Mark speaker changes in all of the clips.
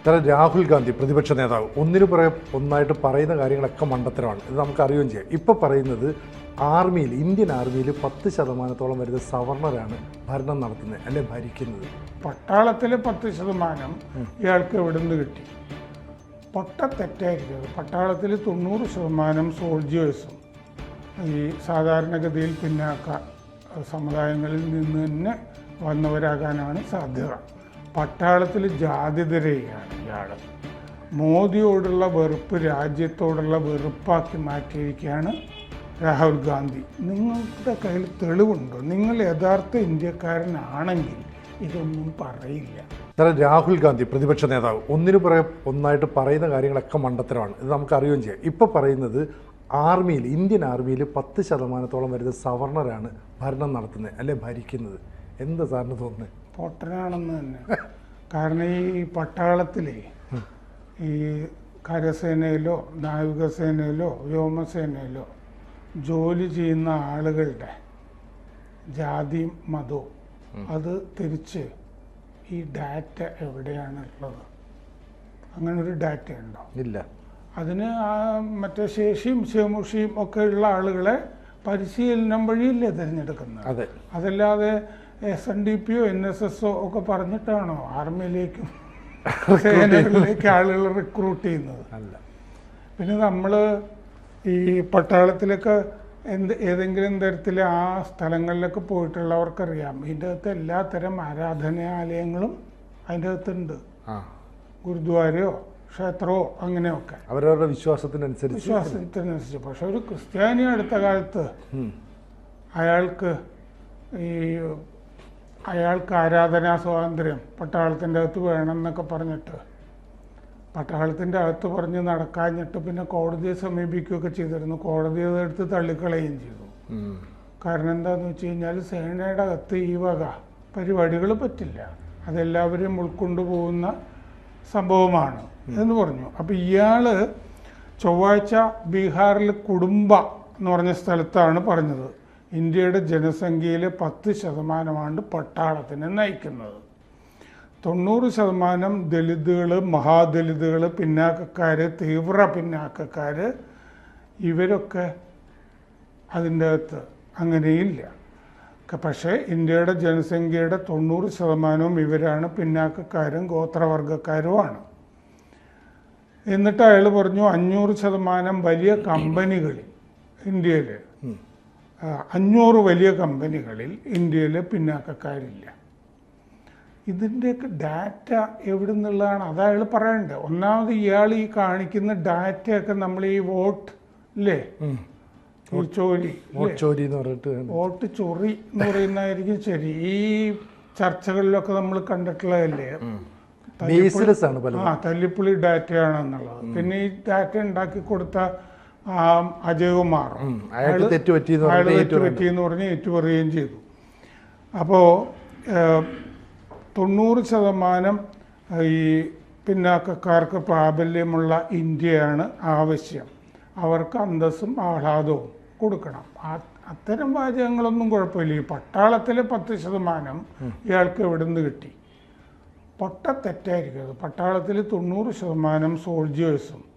Speaker 1: ഇത്തരം രാഹുൽ ഗാന്ധി പ്രതിപക്ഷ നേതാവ് ഒന്നിനു പുറകെ ഒന്നായിട്ട് പറയുന്ന കാര്യങ്ങളൊക്കെ മണ്ടത്തരമാണ്. ഇത് നമുക്ക് അറിയുകയും ചെയ്യാം. ഇപ്പം പറയുന്നത് ആർമിയിൽ ഇന്ത്യൻ ആർമിയിൽ പത്ത് ശതമാനത്തോളം വരുന്ന സവർണരാണ് ഭരണം നടത്തുന്നത് അല്ലെ ഭരിക്കുന്നത്?
Speaker 2: പട്ടാളത്തിൽ പത്ത് ശതമാനം ഇയാൾക്ക് എവിടെ നിന്ന് കിട്ടി? പൊട്ട തെറ്റായിരിക്കും. പട്ടാളത്തിൽ തൊണ്ണൂറ് ശതമാനം സോൾജിയേഴ്സും ഈ സാധാരണഗതിയിൽ പിന്നാക്ക സമുദായങ്ങളിൽ നിന്ന് തന്നെ വന്നവരാകാനാണ് സാധ്യത. പട്ടാളത്തിൽ ജാതിതരയാണ് ഇയാൾ മോദിയോടുള്ള വെറുപ്പ് രാജ്യത്തോടുള്ള വെറുപ്പാക്കി മാറ്റിയിരിക്കുകയാണ് രാഹുൽ ഗാന്ധി. നിങ്ങളുടെ കയ്യിൽ തെളിവുണ്ടോ? നിങ്ങൾ യഥാർത്ഥ ഇന്ത്യക്കാരനാണെങ്കിൽ ഇതൊന്നും പറയില്ല.
Speaker 1: സാറേ രാഹുൽ ഗാന്ധി പ്രതിപക്ഷ നേതാവ് ഒന്നിനു പുറകെ ഒന്നായിട്ട് പറയുന്ന കാര്യങ്ങളൊക്കെ മണ്ടത്തരമാണ്. ഇത് നമുക്ക് അറിയുകയും ചെയ്യാം. ഇപ്പം പറയുന്നത് ആർമിയിൽ ഇന്ത്യൻ ആർമിയിൽ പത്ത് ശതമാനത്തോളം വരുന്ന സവർണരാണ് ഭരണം നടത്തുന്നത് അല്ലെ ഭരിക്കുന്നത്. എന്താ സാറിന് തോന്നുന്നത്
Speaker 2: പൊട്ടനാണെന്ന് തന്നെ. കാരണം ഈ പട്ടാളത്തിലെ ഈ കരസേനയിലോ നാവികസേനയിലോ വ്യോമസേനയിലോ ജോലി ചെയ്യുന്ന ആളുകളുടെ ജാതിയും മതവും അത് തിരിച്ച് ഈ ഡാറ്റ എവിടെയാണ് ഉള്ളത്? അങ്ങനെ ഒരു ഡാറ്റ ഉണ്ടോ
Speaker 1: ഇല്ല.
Speaker 2: അതിന് ആ മറ്റേ ശേഷിയും ശേമുഷിയും ഒക്കെ ഉള്ള ആളുകളെ പരിശീലനം വഴിയല്ലേ തിരഞ്ഞെടുക്കുന്നത്?
Speaker 1: അതെ.
Speaker 2: അതല്ലാതെ എസ് എൻ ഡി പിയോ എൻ എസ് എസോ ഒക്കെ പറഞ്ഞിട്ടാണോ ആർമിയിലേക്കും സേനകളിലേക്ക് ആളുകൾ റിക്രൂട്ട് ചെയ്യുന്നത്?
Speaker 1: അല്ല.
Speaker 2: പിന്നെ നമ്മൾ ഈ പട്ടാളത്തിലൊക്കെ എന്ത് ഏതെങ്കിലും തരത്തിൽ ആ സ്ഥലങ്ങളിലൊക്കെ പോയിട്ടുള്ളവർക്കറിയാം. ഇതിന്റെ അകത്ത് എല്ലാ തരം ആരാധനാലയങ്ങളും അതിന്റെ അകത്തുണ്ട് ഗുരുദ്വാരയോ ക്ഷേത്രമോ അങ്ങനെയൊക്കെ.
Speaker 1: അവരവരുടെ വിശ്വാസത്തിനനുസരിച്ച്
Speaker 2: വിശ്വാസത്തിനനുസരിച്ച്. പക്ഷെ ഒരു ക്രിസ്ത്യാനി അടുത്ത കാലത്ത്. അയാൾക്ക് ഈ അയാൾക്ക് ആരാധനാ സ്വാതന്ത്ര്യം പട്ടാളത്തിന്റെ അകത്ത് വേണം എന്നൊക്കെ പറഞ്ഞിട്ട്. പട്ടാളത്തിന്റെ അകത്ത് പറഞ്ഞ് നടക്കാഞ്ഞിട്ട് പിന്നെ കോടതിയെ സമീപിക്കുകയൊക്കെ ചെയ്തിരുന്നു. കോടതി അതെടുത്ത് തള്ളിക്കളയുകയും ചെയ്തു. കാരണം എന്താണെന്ന് വെച്ച് കഴിഞ്ഞാൽ സേനയുടെ അകത്ത് ഈ വക പരിപാടികൾ പറ്റില്ല. അതെല്ലാവരെയും ഉൾക്കൊണ്ടു പോകുന്ന സംഭവമാണ് എന്ന് പറഞ്ഞു. അപ്പം ഇയാൾ ചൊവ്വാഴ്ച ബീഹാറിൽ കുടുംബ എന്ന് പറഞ്ഞ സ്ഥലത്താണ് പറഞ്ഞത്. ഇന്ത്യയുടെ ജനസംഖ്യയിലെ പത്ത് ശതമാനമാണ് പട്ടാളത്തിനെ നയിക്കുന്നത്. തൊണ്ണൂറ് ശതമാനം ദലിതുകൾ മഹാദലിതുകൾ പിന്നാക്കക്കാർ തീവ്ര പിന്നാക്കക്കാർ ഇവരൊക്കെ അതിന്റെ അകത്ത് അങ്ങനെയില്ല. പക്ഷേ ഇന്ത്യയുടെ ജനസംഖ്യയുടെ തൊണ്ണൂറ് ശതമാനവും ഇവരാണ് പിന്നാക്കക്കാരും ഗോത്രവർഗക്കാരുമാണ് എന്നിട്ട് അയാൾ പറഞ്ഞു അഞ്ഞൂറ് ശതമാനം വലിയ കമ്പനികൾ ഇന്ത്യയിൽ അഞ്ഞൂറ് വലിയ കമ്പനികളിൽ ഇന്ത്യയിലെ പിന്നാക്കക്കാരില്ല. ഇതിന്റെയൊക്കെ ഡാറ്റ എവിടെ നിന്നുള്ളതാണ് അത് അയാൾ പറയണ്ടേ ഒന്നാമത് ഇയാൾ ഈ കാണിക്കുന്ന ഡാറ്റയൊക്കെ നമ്മൾ ഈ വോട്ട് അല്ലേ. ചോരി
Speaker 1: വോട്ട് ചോരി എന്ന് പറഞ്ഞിട്ട്
Speaker 2: വോട്ട് ചൊറി എന്ന് പറയുന്നതായിരിക്കും ശരി. ഈ ചർച്ചകളിലൊക്കെ നമ്മൾ കണ്ടിട്ടുള്ളതല്ലേ? ആ തല്ലിപ്പുളി ഡാറ്റയാണെന്നുള്ളത്. പിന്നെ ഈ ഡാറ്റ ഉണ്ടാക്കി കൊടുത്ത അജയകുമാർ അയാൾ തെറ്റ് പറ്റിയെന്ന് പറഞ്ഞ് ഏറ്റുപറയുകയും ചെയ്തു. അപ്പോൾ തൊണ്ണൂറ് ശതമാനം ഈ പിന്നാക്കക്കാർക്ക് പ്രാബല്യമുള്ള ഇന്ത്യയാണ് ആവശ്യം. അവർക്ക് അന്തസ്സും ആഹ്ലാദവും കൊടുക്കണം. അത്തരം വാചകങ്ങളൊന്നും കുഴപ്പമില്ല. ഈ പട്ടാളത്തിലെ പത്ത് ശതമാനം ഇയാൾക്ക് എവിടെ നിന്ന് കിട്ടി? പൊട്ട തെറ്റായിരിക്കും. അത് പട്ടാളത്തിൽ തൊണ്ണൂറ് ശതമാനം സോൾജിയേഴ്സും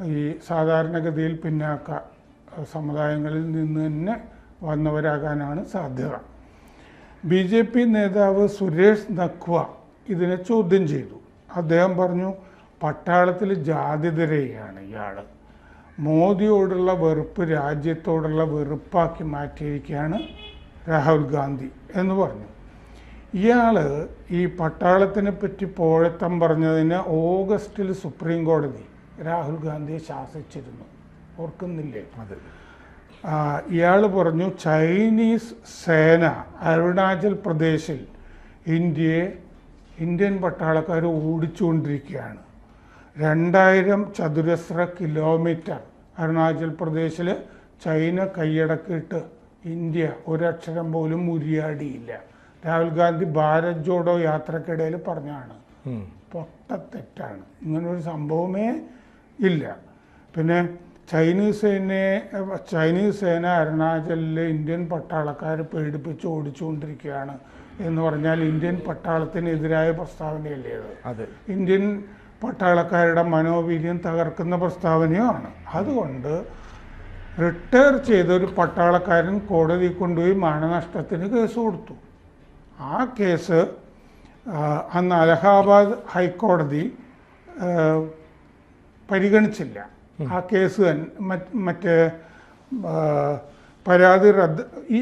Speaker 2: ഈ സാധാരണഗതിയിൽ പിന്നാക്ക സമുദായങ്ങളിൽ നിന്ന് തന്നെ വന്നവരാകാനാണ് സാധ്യത. ബി ജെ പി നേതാവ് സുരേഷ് നഖ്വ ഇതിനെ ചോദ്യം ചെയ്തു. അദ്ദേഹം പറഞ്ഞു പട്ടാളത്തിൽ ജാതിതരയാണ് ഇയാൾ മോദിയോടുള്ള വെറുപ്പ് രാജ്യത്തോടുള്ള വെറുപ്പാക്കി മാറ്റിയിരിക്കുകയാണ് രാഹുൽ ഗാന്ധി എന്ന് പറഞ്ഞു. ഇയാൾ ഈ പട്ടാളത്തിനെ പറ്റി പോഴത്തം പറഞ്ഞതിന് ഓഗസ്റ്റിൽ സുപ്രീം കോടതി രാഹുൽ ഗാന്ധിയെ ശാസിച്ചിരുന്നു. ഓർക്കുന്നില്ലേ?
Speaker 1: അതെ.
Speaker 2: ഇയാൾ പറഞ്ഞു ചൈനീസ് സേന അരുണാചൽ പ്രദേശിൽ ഇന്ത്യയെ ഇന്ത്യൻ പട്ടാളക്കാർ ഓടിച്ചുകൊണ്ടിരിക്കുകയാണ്. രണ്ടായിരം ചതുരശ്ര കിലോമീറ്റർ അരുണാചൽ പ്രദേശിൽ ചൈന കൈയടക്കിയിട്ട് ഇന്ത്യ ഒരക്ഷരം പോലും ഉരിയാടിയില്ല രാഹുൽ ഗാന്ധി ഭാരത് ജോഡോ യാത്രക്കിടയിൽ പറഞ്ഞാണ്
Speaker 1: പൊട്ട
Speaker 2: പൊട്ടത്തെറ്റാണ്. ഇങ്ങനൊരു സംഭവമേ ഇല്ല. പിന്നെ ചൈനീസ് സേനയെ ചൈനീസ് സേന അരുണാചലിലെ ഇന്ത്യൻ പട്ടാളക്കാരെ പേടിപ്പിച്ച് ഓടിച്ചുകൊണ്ടിരിക്കുകയാണ് എന്ന് പറഞ്ഞാൽ ഇന്ത്യൻ പട്ടാളത്തിനെതിരായ പ്രസ്താവനയല്ലേ അത്? ഇന്ത്യൻ പട്ടാളക്കാരുടെ മനോവീര്യം തകർക്കുന്ന പ്രസ്താവനയുമാണ്. അതുകൊണ്ട് റിട്ടയർ ചെയ്ത ഒരു പട്ടാളക്കാരൻ കോടതി കൊണ്ടുപോയി മാനനഷ്ടത്തിന് കേസ് കൊടുത്തു. ആ കേസ് അന്ന് അലഹാബാദ് ഹൈക്കോടതി പരിഗണിച്ചില്ല. ആ കേസ് മറ്റ് പരാതി റദ്ദ് ഈ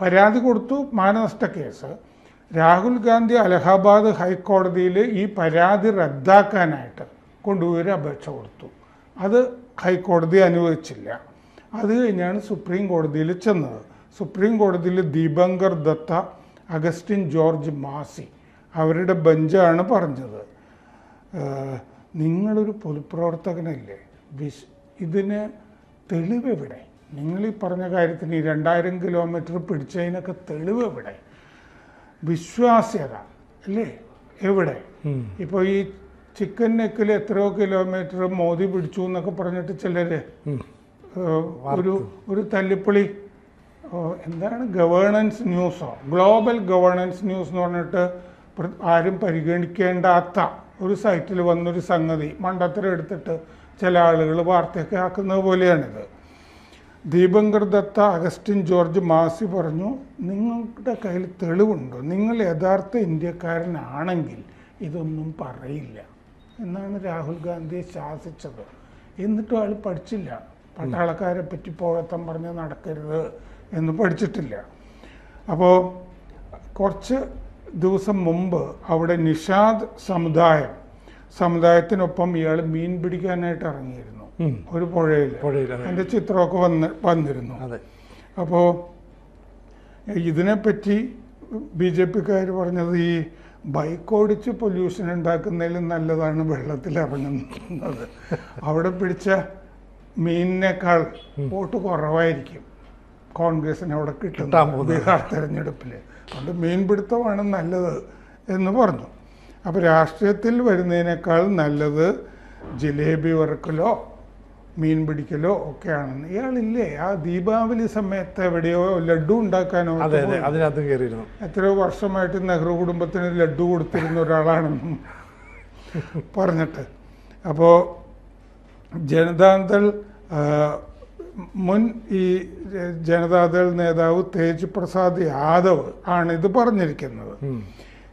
Speaker 2: പരാതി കൊടുത്തു മാനനഷ്ട കേസ്. രാഹുൽ ഗാന്ധി അലഹാബാദ് ഹൈക്കോടതിയിൽ ഈ പരാതി റദ്ദാക്കാനായിട്ട് കൊണ്ടുപോയി അപേക്ഷ കൊടുത്തു. അത് ഹൈക്കോടതി അനുവദിച്ചില്ല. അത് കഴിഞ്ഞാണ് സുപ്രീം കോടതിയിൽ ചെന്നത്. സുപ്രീം കോടതിയിൽ ദീപങ്കർ ദത്ത അഗസ്റ്റിൻ ജോർജ് മാസി അവരുടെ ബെഞ്ചാണ് പറഞ്ഞത്. നിങ്ങളൊരു പൊതുപ്രവർത്തകനല്ലേ? വിശ് ഇതിന് തെളിവ് എവിടെ നിങ്ങൾ ഈ പറഞ്ഞ കാര്യത്തിന് ഈ രണ്ടായിരം കിലോമീറ്റർ പിടിച്ചതിനൊക്കെ തെളിവ് എവിടെ വിശ്വാസ്യത അല്ലേ? എവിടെ? ഇപ്പോൾ ഈ ചിക്കൻ നെക്കിൽ എത്രയോ കിലോമീറ്റർ മോദി പിടിച്ചു എന്നൊക്കെ പറഞ്ഞിട്ട് ചിലര് ഒരു ഒരു തല്ലിപ്പൊളി എന്താണ് ഗവേണൻസ് ന്യൂസോ? ഗ്ലോബൽ ഗവേണൻസ് ന്യൂസ് എന്ന് പറഞ്ഞിട്ട് ആരും പരിഗണിക്കേണ്ടാത്ത ഒരു സൈറ്റിൽ വന്നൊരു സംഗതി മണ്ടത്തരം എടുത്തിട്ട് ചില ആളുകൾ വാർത്തയൊക്കെ ആക്കുന്നത് പോലെയാണിത്. ദീപങ്കർ ദത്ത അഗസ്റ്റിൻ ജോർജ് മാസി പറഞ്ഞു നിങ്ങളുടെ കയ്യിൽ തെളിവുണ്ടോ? നിങ്ങൾ യഥാർത്ഥ ഇന്ത്യക്കാരനാണെങ്കിൽ ഇതൊന്നും പറയില്ല. എന്നാണ് രാഹുൽ ഗാന്ധിയെ ശാസിച്ചത്. എന്നിട്ടും ആൾ പഠിച്ചില്ല. പട്ടാളക്കാരെ പറ്റി പോഴത്തം പറഞ്ഞ് നടക്കരുത് എന്ന് പഠിച്ചിട്ടില്ല. അപ്പോൾ കുറച്ച് ദിവസം മുമ്പ് അവിടെ നിഷാദ് സമുദായം സമുദായത്തിനൊപ്പം ഇയാൾ മീൻ പിടിക്കാനായിട്ട് ഇറങ്ങിയിരുന്നു. ഒരു പുഴയിൽ
Speaker 1: പുഴയിൽ അതെ.
Speaker 2: അതിന്റെ ചിത്രമൊക്കെ വന്ന് വന്നിരുന്നു.
Speaker 1: അതെ.
Speaker 2: അപ്പോൾ ഇതിനെപ്പറ്റി ബി ജെ പിക്കാർ പറഞ്ഞത് ഈ ബൈക്ക് ഓടിച്ച് പൊല്യൂഷൻ ഉണ്ടാക്കുന്നതിലും നല്ലതാണ് വെള്ളത്തിൽ ഇറങ്ങുന്നത്. അവിടെ പിടിച്ച മീനിനേക്കാൾ വോട്ട് കുറവായിരിക്കും കോൺഗ്രസിന് അവിടെ കിട്ടും. ബീഹാർ തെരഞ്ഞെടുപ്പിൽ അതുകൊണ്ട് മീൻപിടുത്തമാണ് നല്ലത് എന്ന് പറഞ്ഞു. അപ്പോൾ രാഷ്ട്രീയത്തിൽ വരുന്നതിനേക്കാൾ നല്ലത് ജിലേബി വറുക്കലോ മീൻ പിടിക്കലോ ഒക്കെയാണെന്ന്. ഇയാളില്ലേ? ആ ദീപാവലി സമയത്ത് എവിടെയോ ലഡു ഉണ്ടാക്കാനോ
Speaker 1: അതിനകത്ത് അതെ. അതിനകത്തും കയറിയിരുന്നു.
Speaker 2: എത്രയോ വർഷമായിട്ട് നെഹ്റു കുടുംബത്തിന് ലഡു കൊടുത്തിരുന്ന ഒരാളാണെന്നും പറഞ്ഞിട്ട്. അപ്പോൾ ജനതാദൾ ആ, മുൻ ഈ ജനതാദൾ നേതാവ് തേജ് പ്രസാദ് യാദവ് ആണ് ഇത് പറഞ്ഞിരിക്കുന്നത്.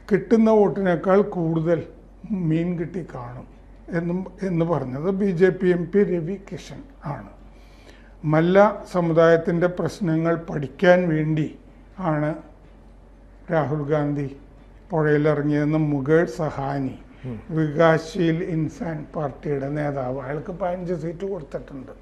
Speaker 2: കിട്ടുന്ന വോട്ടിനേക്കാൾ കൂടുതൽ മീൻ കിട്ടി കാണും എന്നും എന്ന് പറഞ്ഞത് B J P M P Ravi Kishan ആണ്. മല്ല സമുദായത്തിന്റെ പ്രശ്നങ്ങൾ പഠിക്കാൻ വേണ്ടി ആണ് രാഹുൽ ഗാന്ധി പുഴയിലിറങ്ങിയെന്ന് മുഗൾ സഹാനി വികാസ്ശീൽ ഇൻസാൻ പാർട്ടിയുടെ നേതാവ് അയാൾക്ക് പതിനഞ്ച് സീറ്റ് കൊടുത്തിട്ടുണ്ട്.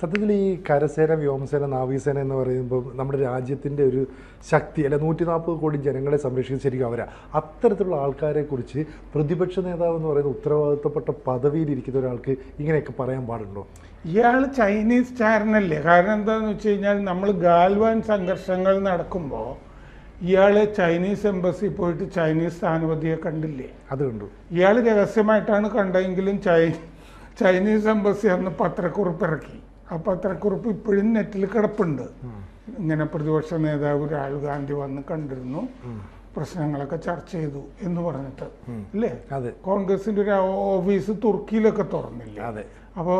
Speaker 1: സത്യത്തിൽ ഈ കരസേന വ്യോമസേന നാവികസേന എന്ന് പറയുമ്പോൾ നമ്മുടെ രാജ്യത്തിന്റെ ഒരു ശക്തി അല്ലെ നൂറ്റി നാൽപ്പത് കോടി ജനങ്ങളെ സംരക്ഷിക്കുന്ന ശരിക്കും അവരാ. അത്തരത്തിലുള്ള ആൾക്കാരെക്കുറിച്ച് പ്രതിപക്ഷ നേതാവ് എന്ന് പറയുന്ന ഉത്തരവാദിത്തപ്പെട്ട പദവിയിലിരിക്കുന്ന ഒരാൾക്ക് ഇങ്ങനെയൊക്കെ പറയാൻ പാടുണ്ടോ?
Speaker 2: ഇയാൾ ചൈനീസ് ചാരനല്ലേ കാരണം എന്താണെന്ന് വെച്ച് കഴിഞ്ഞാൽ നമ്മൾ ഗാൽവാൻ സംഘർഷങ്ങൾ നടക്കുമ്പോൾ ഇയാൾ ചൈനീസ് എംബസി പോയിട്ട് ചൈനീസ് സ്ഥാനപതിയെ കണ്ടില്ലേ?
Speaker 1: അത് കണ്ടു.
Speaker 2: ഇയാൾ രഹസ്യമായിട്ടാണ് കണ്ടെങ്കിലും ചൈ ചൈനീസ് എംബസി അന്ന് പത്രക്കുറിപ്പ് ഇറക്കി ആ പത്രക്കുറിപ്പ് ഇപ്പോഴും നെറ്റിൽ കിടപ്പുണ്ട്. ഇങ്ങനെ പ്രതിപക്ഷ നേതാവ് രാഹുൽ ഗാന്ധി വന്ന് കണ്ടിരുന്നു. പ്രശ്നങ്ങളൊക്കെ ചർച്ച ചെയ്തു എന്ന് പറഞ്ഞിട്ട്. അല്ലേ കോൺഗ്രസിന്റെ ഒരു ഓഫീസ് തുർക്കിയിലൊക്കെ തുറന്നില്ല?
Speaker 1: അതെ.
Speaker 2: അപ്പോൾ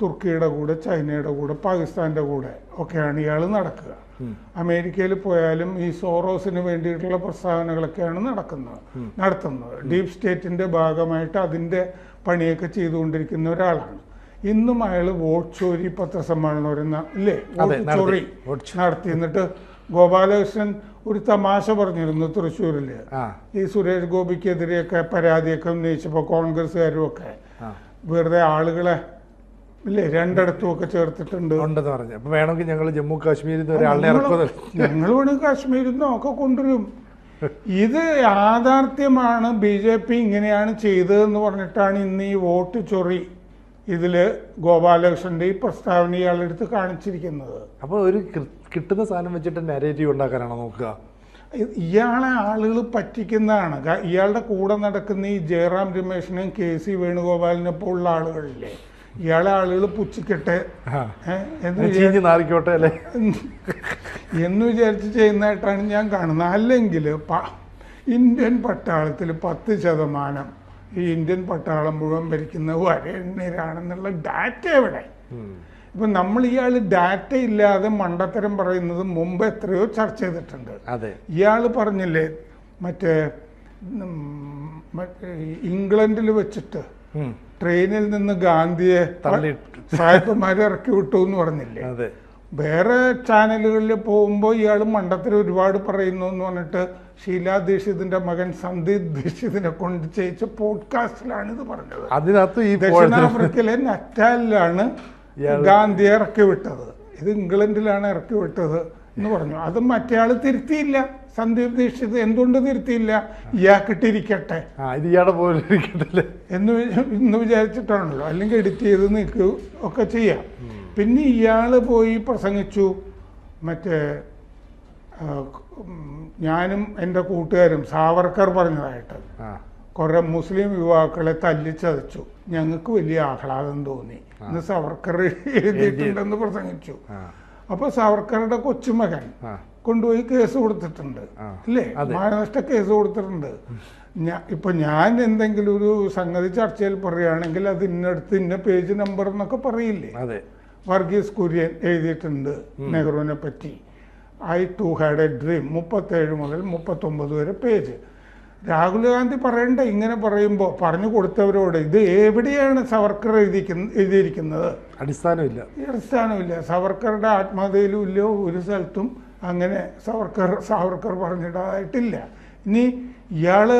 Speaker 2: തുർക്കിയുടെ കൂടെ ചൈനയുടെ കൂടെ പാകിസ്ഥാന്റെ കൂടെ ഒക്കെയാണ് ഇയാൾ നടക്കുക. അമേരിക്കയിൽ പോയാലും ഈ സോറോസിന് വേണ്ടിയിട്ടുള്ള പ്രസ്താവനകളൊക്കെയാണ് നടക്കുന്നത് നടത്തുന്നത്. ഡീപ് സ്റ്റേറ്റിന്റെ ഭാഗമായിട്ട് അതിന്റെ പണിയൊക്കെ ചെയ്തുകൊണ്ടിരിക്കുന്ന ഒരാളാണ്. ഇന്നും അയാൾ വോട്ട് ചോരി പത്രസമ്മേളനം ഒരു ഇല്ലേ? വോട്ട്. ചോറി നടത്തി. എന്നിട്ട് ഗോപാലകൃഷ്ണൻ ഒരു തമാശ പറഞ്ഞിരുന്നു തൃശ്ശൂരിൽ ഈ സുരേഷ് ഗോപിക്കെതിരെയൊക്കെ പരാതിയൊക്കെ ഉന്നയിച്ചപ്പോൾ കോൺഗ്രസ്സുകാരും ഒക്കെ വെറുതെ ആളുകളെ ഇല്ലേ രണ്ടിടത്തും ഒക്കെ ചേർത്തിട്ടുണ്ട്.
Speaker 1: ഉണ്ടെന്ന് പറഞ്ഞു. അപ്പൊ വേണമെങ്കിൽ ഞങ്ങൾ ജമ്മു കാശ്മീരിൽ നിന്ന് ഒരാളെ
Speaker 2: ഞങ്ങൾ വേണമെങ്കിൽ കാശ്മീരിൽ നിന്നും ഒക്കെ കൊണ്ടുവരും. ഇത് യാഥാർത്ഥ്യമാണ്. ബി ജെ പി ഇങ്ങനെയാണ് ചെയ്തതെന്ന് പറഞ്ഞിട്ടാണ് ഇന്ന് ഈ വോട്ട് ചൊറി ഇതിൽ ഗോപാലകൃഷ്ണന്റെ ഈ പ്രസ്താവന ഇയാളെടുത്ത് കാണിച്ചിരിക്കുന്നത്.
Speaker 1: അപ്പോൾ ഒരു കിട്ടുന്ന സാധനം വെച്ചിട്ട് നെരേറ്റീവ് ഉണ്ടാക്കാനാണോ നോക്കുക?
Speaker 2: ഇയാളെ ആളുകൾ പറ്റിക്കുന്നതാണ്. ഇയാളുടെ കൂടെ നടക്കുന്ന ഈ ജയറാം രമേശിനെയും കെ സി വേണുഗോപാലിനെ പോലുള്ള ആളുകളില്ലേ? ഇയാളെ ആളുകൾ പുച്ഛിക്കട്ടെ.
Speaker 1: നാറിക്കോട്ടെ അല്ലേ?
Speaker 2: എന്ന് വിചാരിച്ച് ചെയ്യുന്നതായിട്ടാണ് ഞാൻ കാണുന്നത്. അല്ലെങ്കിൽ ഇന്ത്യൻ പട്ടാളത്തിൽ പത്ത് ശതമാനം ഈ ഇന്ത്യൻ പട്ടാളം മുഴുവൻ ഭരിക്കുന്ന വരേണ്യരാണെന്നുള്ള ഡാറ്റ എവിടെ. ഇപ്പൊ നമ്മൾ ഇയാൾ ഡാറ്റ ഇല്ലാതെ മണ്ടത്തരം പറയുന്നത് മുമ്പ് എത്രയോ ചർച്ച ചെയ്തിട്ടുണ്ട്. ഇയാൾ പറഞ്ഞില്ലേ മറ്റേ ഇംഗ്ലണ്ടിൽ വെച്ചിട്ട് ട്രെയിനിൽ നിന്ന് ഗാന്ധിയെ. സാഹിബന്മാരെ ഇറക്കി വിട്ടു എന്ന് പറഞ്ഞില്ലേ? വേറെ ചാനലുകളിൽ പോകുമ്പോൾ ഇയാൾ മണ്ടത്തിൽ ഒരുപാട് പറയുന്നു എന്ന് പറഞ്ഞിട്ട് ഷീല ദീക്ഷിതിന്റെ മകൻ സന്ദീപ് ദീക്ഷിതിനെ കൊണ്ട് ചെയ്യിച്ച പോഡ്കാസ്റ്റിലാണ് ഇത് പറഞ്ഞത്.
Speaker 1: അതിനകത്ത് ഈ
Speaker 2: ദക്ഷിണാഫ്രിക്കയിലെ നറ്റാലിലാണ്
Speaker 1: ഇയാൾ
Speaker 2: ഗാന്ധിയെ ഇറക്കി വിട്ടത്. ഇത് ഇംഗ്ലണ്ടിലാണ് ഇറക്കി വിട്ടത് എന്ന് പറഞ്ഞു. അത് മറ്റേയാൾ തിരുത്തിയില്ല. സന്ദീപ് ദീക്ഷിത് എന്തുകൊണ്ട് തിരുത്തിയില്ല? ഇയാൾക്കിട്ടിരിക്കട്ടെ
Speaker 1: ഇയാടെ പോലെ ഇരിക്കട്ടെ
Speaker 2: എന്ന് ഇന്ന് വിചാരിച്ചിട്ടാണല്ലോ. അല്ലെങ്കിൽ എഡിറ്റ് ചെയ്ത് നിൽക്കുക ഒക്കെ ചെയ്യാം. പിന്നെ ഇയാൾ പോയി പ്രസംഗിച്ചു. മറ്റേ ഞാനും എന്റെ കൂട്ടുകാരും സാവർക്കർ പറഞ്ഞതായിട്ട്. കുറേ മുസ്ലിം യുവാക്കളെ തല്ലിച്ചതച്ചു. ഞങ്ങൾക്ക് വലിയ ആഹ്ലാദം തോന്നി. എന്ന് സാവർക്കർ എഴുതിയിട്ടുണ്ടെന്ന് പ്രസംഗിച്ചു. അപ്പൊ സാവർക്കറുടെ കൊച്ചുമകൻ കൊണ്ടുപോയി കേസ് കൊടുത്തിട്ടുണ്ട്. അല്ലേ
Speaker 1: മഹാരാഷ്ട്ര
Speaker 2: മാനനഷ്ട കേസ് കൊടുത്തിട്ടുണ്ട്. ഇപ്പൊ ഞാൻ എന്തെങ്കിലും ഒരു സംഗതി ചർച്ചയിൽ പറയുകയാണെങ്കിൽ അത് ഇന്നടുത്ത് ഇന്ന പേജ് നമ്പർ എന്നൊക്കെ പറയില്ലേ? വർഗീസ് കുര്യൻ എഴുതിയിട്ടുണ്ട് നെഹ്റുവിനെ പറ്റി. I too had a dream മുപ്പത്തേഴ് മുതൽ മുപ്പത്തൊമ്പത് വരെ പേജ്. രാഹുൽ ഗാന്ധി പറയണ്ട? ഇങ്ങനെ പറയുമ്പോൾ പറഞ്ഞു കൊടുത്തവരോട് ഇത് എവിടെയാണ് സവർക്കർ എഴുതിക്കുന്ന എഴുതിയിരിക്കുന്നത്?
Speaker 1: അടിസ്ഥാനമില്ല.
Speaker 2: അടിസ്ഥാനമില്ല. സവർക്കറുടെ ആത്മഹത്യയിലും ഇല്ല ഒരു സ്ഥലത്തും അങ്ങനെ സവർക്കർ സാവർക്കർ പറഞ്ഞിട്ടതായിട്ടില്ല ഇനി ഇയാൾ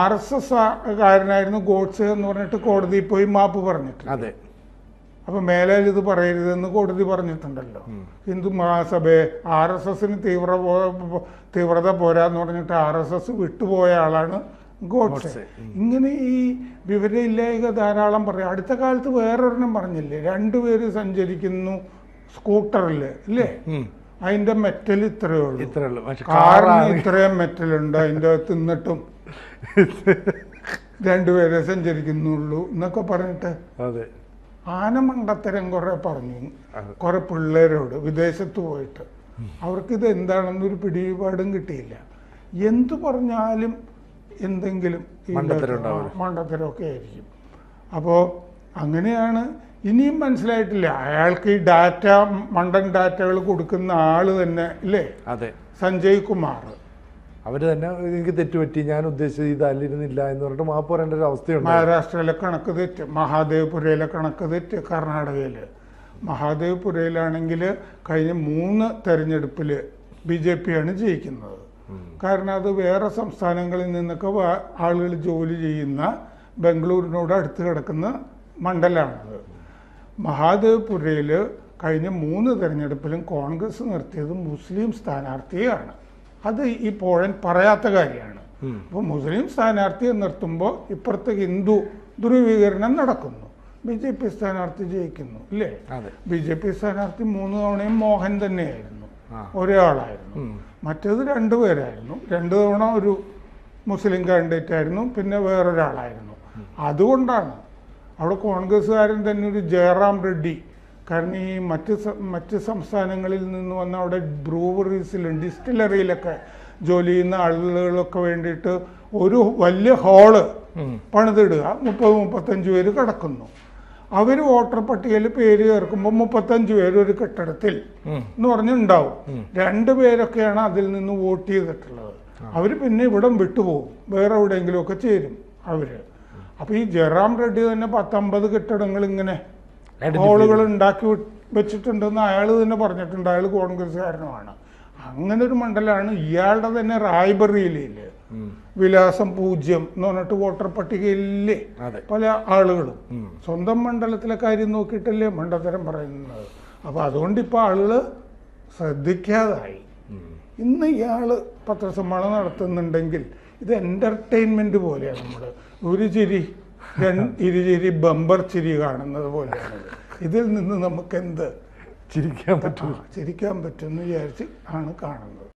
Speaker 2: ആർ എസ് എസ് കാരനായിരുന്നു ഗോഡ്സ് എന്ന് പറഞ്ഞിട്ട് കോടതിയിൽ പോയി മാപ്പ് പറഞ്ഞിട്ടുണ്ട്.
Speaker 1: അതെ.
Speaker 2: അപ്പൊ മേലെ ഇത് പറയരുതെന്ന് കോടതി പറഞ്ഞിട്ടുണ്ടല്ലോ. ഹിന്ദു മഹാസഭയെ ആർ എസ് എസിന് തീവ്ര തീവ്രത പോരാന്ന് പറഞ്ഞിട്ട് ആർ എസ് എസ് വിട്ടുപോയ ആളാണ് ഗോഡ്സെ. ഇങ്ങനെ ഈ വിവരമില്ലായ്ക ധാരാളം പറയും. അടുത്ത കാലത്ത് വേറൊരെണ്ണം പറഞ്ഞില്ലേ? രണ്ടുപേര് സഞ്ചരിക്കുന്നു സ്കൂട്ടറിൽ
Speaker 1: അല്ലേ.
Speaker 2: അതിന്റെ മെറ്റൽ ഇത്രയേ ഉള്ളൂ.
Speaker 1: ഇത്രേ ഉള്ളൂ. പക്ഷെ
Speaker 2: കാറിന് ഇത്രയും മെറ്റൽ ഉണ്ട് അതിന്റെ തിന്നിട്ടും രണ്ടുപേരെ സഞ്ചരിക്കുന്നുള്ളൂ എന്നൊക്കെ പറഞ്ഞിട്ട്
Speaker 1: അതെ.
Speaker 2: ആനമണ്ടത്തരം കുറെ പറഞ്ഞു. കുറെ പിള്ളേരോട് വിദേശത്ത് പോയിട്ട്. അവർക്കിത് എന്താണെന്നൊരു പിടിപാടും കിട്ടിയില്ല. എന്തു പറഞ്ഞാലും എന്തെങ്കിലും മണ്ടത്തരമൊക്കെ ആയിരിക്കും. അപ്പോൾ അങ്ങനെയാണ് ഇനിയും മനസ്സിലായിട്ടില്ല. അയാൾക്ക് ഈ ഡാറ്റ മണ്ടൻ ഡാറ്റകൾ കൊടുക്കുന്ന ആൾ തന്നെ ഇല്ലേ? സഞ്ജയ് കുമാർ.
Speaker 1: അവർ തന്നെ എനിക്ക് തെറ്റുപറ്റി ഞാൻ ഉദ്ദേശിച്ചത് ഇതല്ലിരുന്നില്ല എന്ന് പറഞ്ഞിട്ട് മാപ്പ് പറയേണ്ട ഒരു അവസ്ഥയുണ്ട്.
Speaker 2: മഹാരാഷ്ട്രയിലെ കണക്ക് തെറ്റ് മഹാദേവ്പുരയിലെ കണക്ക് തെറ്റ് കർണാടകയിൽ മഹാദേവ്പുരയിലാണെങ്കിൽ കഴിഞ്ഞ മൂന്ന് തെരഞ്ഞെടുപ്പിൽ ബി ജെ പിയാണ് ജയിക്കുന്നത്. കാരണം അത് വേറെ സംസ്ഥാനങ്ങളിൽ നിന്നൊക്കെ ആളുകൾ ജോലി ചെയ്യുന്ന ബംഗളൂരിനോട് അടുത്ത് കിടക്കുന്ന മണ്ഡലമാണത് മഹാദേവ്പുരയിൽ കഴിഞ്ഞ മൂന്ന് തെരഞ്ഞെടുപ്പിലും കോൺഗ്രസ് നിർത്തിയത് മുസ്ലിം സ്ഥാനാർത്ഥിയാണ്. അത് ഈ പോഴൻ പറയാത്ത കാര്യമാണ്.
Speaker 1: അപ്പൊ
Speaker 2: അപ്പോൾ മുസ്ലിം സ്ഥാനാർത്ഥിയെ നിർത്തുമ്പോൾ ഇപ്പുറത്തെ ഹിന്ദു ധ്രുവീകരണം നടക്കുന്നു. ബി ജെ പി സ്ഥാനാർത്ഥി ജയിക്കുന്നു
Speaker 1: അല്ലേ
Speaker 2: ബി ജെ പി സ്ഥാനാർത്ഥി മൂന്ന് തവണയും മോഹൻ തന്നെയായിരുന്നു.
Speaker 1: ഒരാളായിരുന്നു.
Speaker 2: മറ്റേത് രണ്ടുപേരായിരുന്നു രണ്ടു തവണ ഒരു മുസ്ലിം കാൻഡിഡേറ്റ് ആയിരുന്നു പിന്നെ വേറൊരാളായിരുന്നു. അതുകൊണ്ടാണ് അവിടെ കോൺഗ്രസ്സുകാരൻ തന്നെ ഒരു ജയറാം റെഡ്ഡി കാരണം ഈ മറ്റ് മറ്റ് സംസ്ഥാനങ്ങളിൽ നിന്ന് വന്ന അവിടെ ബ്രൂവറീസിലും ഡിസ്റ്റിലറിയിലൊക്കെ ജോലി ചെയ്യുന്ന ആളുകളൊക്കെ വേണ്ടിയിട്ട് ഒരു വലിയ
Speaker 1: ഹാൾ.
Speaker 2: പണിതിടുക. മുപ്പത് മുപ്പത്തഞ്ച് പേര് കിടക്കുന്നു. അവർ വോട്ടർ പട്ടികയിൽ പേര് ചേർക്കുമ്പോൾ മുപ്പത്തഞ്ച് പേര് ഒരു കെട്ടിടത്തിൽ എന്ന് പറഞ്ഞുണ്ടാവും. രണ്ട് പേരൊക്കെയാണ് അതിൽ നിന്ന് വോട്ട് ചെയ്തിട്ടുള്ളത്. അവർ പിന്നെ ഇവിടം വിട്ടുപോകും. വേറെ എവിടെയെങ്കിലുമൊക്കെ ചേരും അവർ. അപ്പൊ ഈ ജയറാം റെഡ്ഡി തന്നെ പത്തമ്പത് കെട്ടിടങ്ങൾ ഇങ്ങനെ ഹോളുകൾ ഉണ്ടാക്കി വെച്ചിട്ടുണ്ടെന്ന് അയാൾ തന്നെ പറഞ്ഞിട്ടുണ്ട്. അയാൾ കോൺഗ്രസ്സുകാരനുമാണ്. അങ്ങനെ ഒരു മണ്ഡലമാണ് ഇയാളുടെ തന്നെ
Speaker 1: റായ്ബറിയിലേ.
Speaker 2: വിലാസം പൂജ്യം എന്ന് പറഞ്ഞിട്ട് വോട്ടർ പട്ടികയില്ലേ പല ആളുകളും. സ്വന്തം മണ്ഡലത്തിലെ കാര്യം നോക്കിയിട്ടല്ലേ മണ്ടത്തരം പറയുന്നത്. അപ്പൊ അതുകൊണ്ട് ഇപ്പൊ ആളുകൾ ശ്രദ്ധിക്കാതായി. ഇന്ന് ഇയാൾ പത്രസമ്മേളനം നടത്തുന്നുണ്ടെങ്കിൽ ഇത് എന്റർടൈൻമെന്റ് പോലെയാണ് നമ്മൾ. ഒരു ചിരി രണ്ട് ഇരുചിരി ബമ്പർ ചിരി കാണുന്നത് പോലെയാണ്. ഇതിൽ നിന്ന് നമുക്ക് എന്ത്
Speaker 1: ചിരിക്കാൻ പറ്റും?
Speaker 2: ചിരിക്കാൻ പറ്റുമെന്ന് വിചാരിച്ച് ആണ് കാണുന്നത്.